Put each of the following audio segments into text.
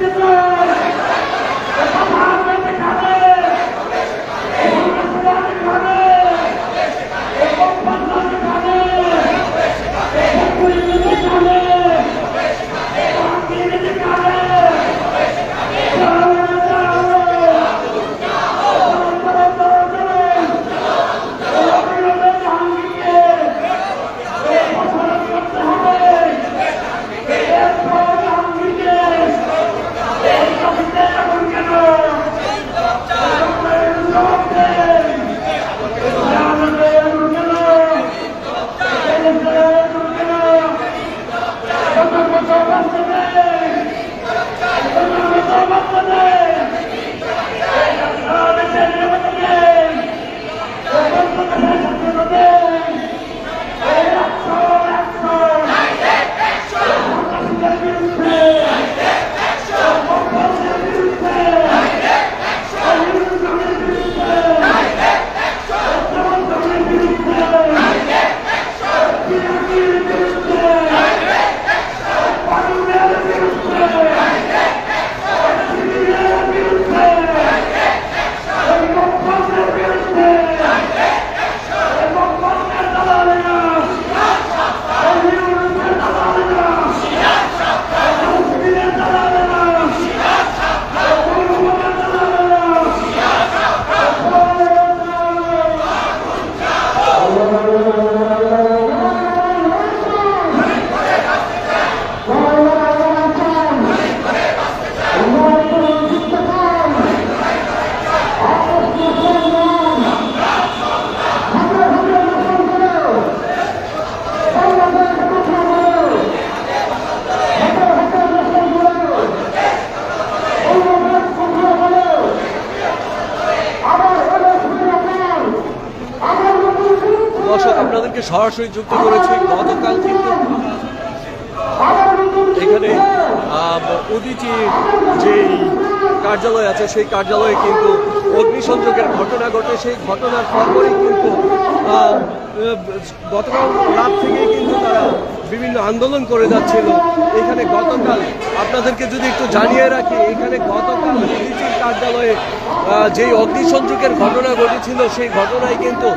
the সরাসরি যুক্ত করেছে গতকাল কিন্তু এখানে যে যেই কার্যালয় আছে সেই কার্যালয়ে কিন্তু অগ্নিসংযোগের ঘটনা ঘটে, সেই ঘটনার পরপরই কিন্তু গতকাল রাত থেকেই কিন্তু তারা বিভিন্ন আন্দোলন করে যাচ্ছিল। এখানে গতকাল আপনাদেরকে যদি একটু জানিয়ে রাখি, এখানে গতকাল উদিচির কার্যালয়ে যেই অগ্নিসংযোগের ঘটনা ঘটেছিল, সেই ঘটনায় কিন্তু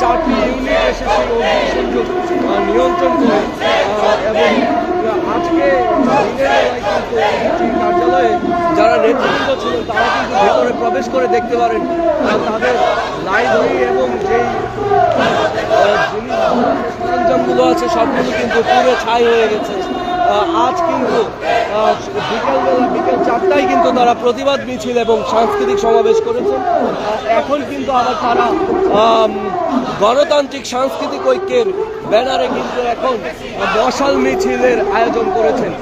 চারটি ইউনিট এসে সেই অগ্নিসংযোগ নিয়ন্ত্রণ করে এবং আজকে কিন্তু কার্যালয়ে যারা নেতৃত্ব তারা কিন্তু ভেতরে প্রবেশ করে দেখতে পারেন। তাদের লাইব্রেরি এবং যেই সরঞ্জামগুলো আছে, সবগুলো কিন্তু পুরো ছাই হয়ে গেছে। আজ কিন্তু বিকেলবেলা, বিকেল চারটায় কিন্তু তারা প্রতিবাদ মিছিল এবং সাংস্কৃতিক সমাবেশ করেছেন। এখন কিন্তু আবার তারা গণতান্ত্রিক সাংস্কৃতিক ঐক্যের ব্যানারে কিন্তু এখন মশাল মিছিলের আয়োজন করেছেন।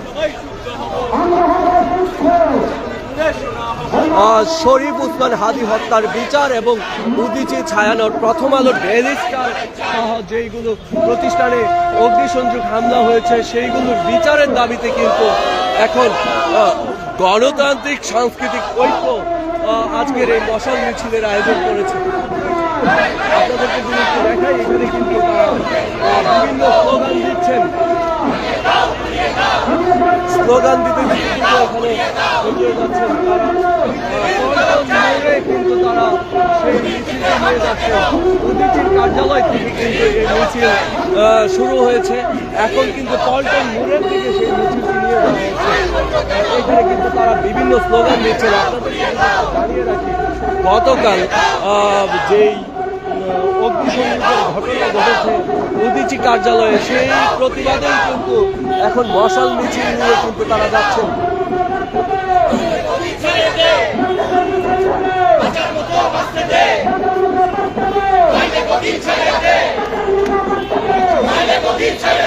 শরীফ উসমান হাদি হত্যার বিচার এবং উদিচি ছায়ানোর প্রথম আলো ডেইলি সহ যেইগুলো প্রতিষ্ঠানে অগ্নিসংযোগ হামলা হয়েছে, সেইগুলোর বিচারের দাবিতে কিন্তু এখন গণতান্ত্রিক সাংস্কৃতিক ঐক্য আজকের এই মশাল মিছিলের আয়োজন করেছে। আপনাদেরকে যদি একটু দেখাই, এখানে কিন্তু তারা বিভিন্ন স্লোগান দিচ্ছেন। স্লোগান দিতে দিতে কিন্তু এখানে এগিয়ে যাচ্ছেন তারা আহ, পল্টন মোড়ে কিন্তু তারা সেই কার্যালয় শুরু হয়েছে। এখন কিন্তু পল্টন মোড়ের দিকে সেই মিছিলটি নিয়ে যাওয়া হচ্ছে এখানে কিন্তু তারা বিভিন্ন স্লোগান জানিয়ে রাখি গতকাল যেই অগ্নিসংযোগের ঘটনা ঘটেছে উদিচি কার্যালয়ে, সেই প্রতিবাদেই কিন্তু এখন মশাল মিছিল নিয়ে কিন্তু তারা যাচ্ছেন। ছেড়ে দে মায়ের গদি ছেড়ে